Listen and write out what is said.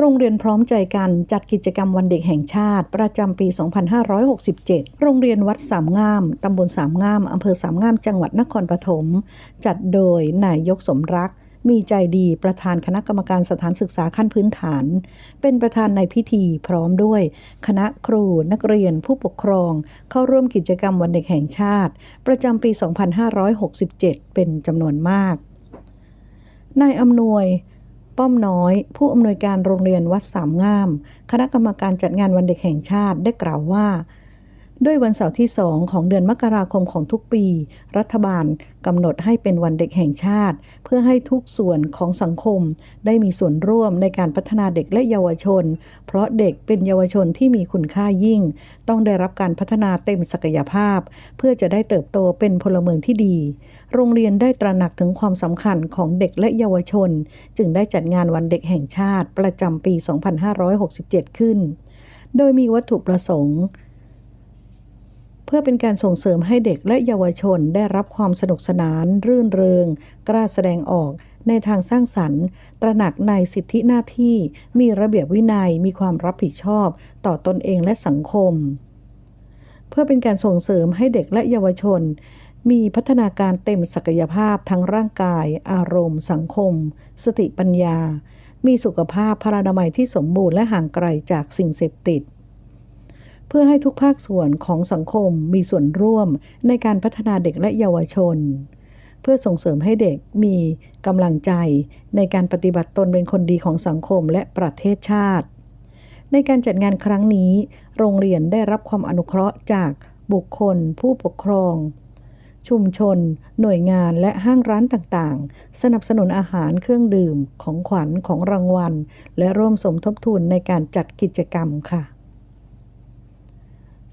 โรงเรียนพร้อมใจกันจัดกิจกรรมวันเด็กแห่งชาติ ประจำปี 2567 โรงเรียนวัดสามงาม ตำบลสามงาม อำเภอสามงาม จังหวัดนครปฐม จัดโดยนายกสมรัก มีใจดีประธานคณะกรรมการสถานศึกษาขั้นพื้นฐาน เป็นประธานในพิธีพร้อมด้วย คณะครูนักเรียนผู้ปกครอง เข้าร่วมกิจกรรมวันเด็กแห่งชาติ ประจำปี 2567 เป็นจำนวนมากนายอำนวย ป้อมน้อย ผู้อำนวยการโรงเรียนวัดสามงาม คณะกรรมการจัดงานวันเด็กแห่งชาติได้กล่าวว่า ด้วยวันเสาร์ที่2ของเดือนมกราคมของทุกปี รัฐบาลกำหนดให้เป็นวันเด็กแห่งชาติ เพื่อให้ทุกส่วนของสังคม ได้มีส่วนร่วมในการพัฒนาเด็กและเยาวชน เพราะเด็กเป็นเยาวชนที่มีคุณค่ายิ่ง ต้องได้รับการพัฒนาเต็มศักยภาพ เพื่อจะได้เติบโตเป็นพลเมืองที่ดี โรงเรียนได้ตระหนักถึงความสำคัญของเด็กและเยาวชน จึงได้จัดงานวันเด็กแห่งชาติประจำปี 2567 ขึ้น โดยมีวัตถุประสงค์ เพื่อเป็นการส่งเสริมให้เด็กและเยาวชนได้รับความสนุกสนาน รื่นเริง กล้าแสดงออก ในทางสร้างสรรค์ ตระหนักในสิทธิหน้าที่ มีระเบียบวินัย มีความรับผิดชอบ ต่อตนเองและสังคม เพื่อเป็นการส่งเสริมให้เด็กและเยาวชน มีพัฒนาการเต็มศักยภาพทั้งร่างกาย อารมณ์ สังคม สติปัญญา มีสุขภาพพลานามัยที่สมบูรณ์และห่างไกลจากสิ่งเสพติด เพื่อให้ทุกภาคส่วนของสังคมมีส่วนร่วมในการพัฒนาเด็กและเยาวชน เพื่อส่งเสริมให้เด็กมีกำลังใจในการปฏิบัติตนเป็นคนดีของสังคมและประเทศชาติ ในการจัดงานครั้งนี้ โรงเรียนได้รับความอนุเคราะห์จากบุคคล ผู้ปกครอง ชุมชน หน่วยงานและห้างร้านต่างๆ สนับสนุนอาหารเครื่องดื่มของขวัญของรางวัล และร่วมสมทบทุนในการจัดกิจกรรมค่ะ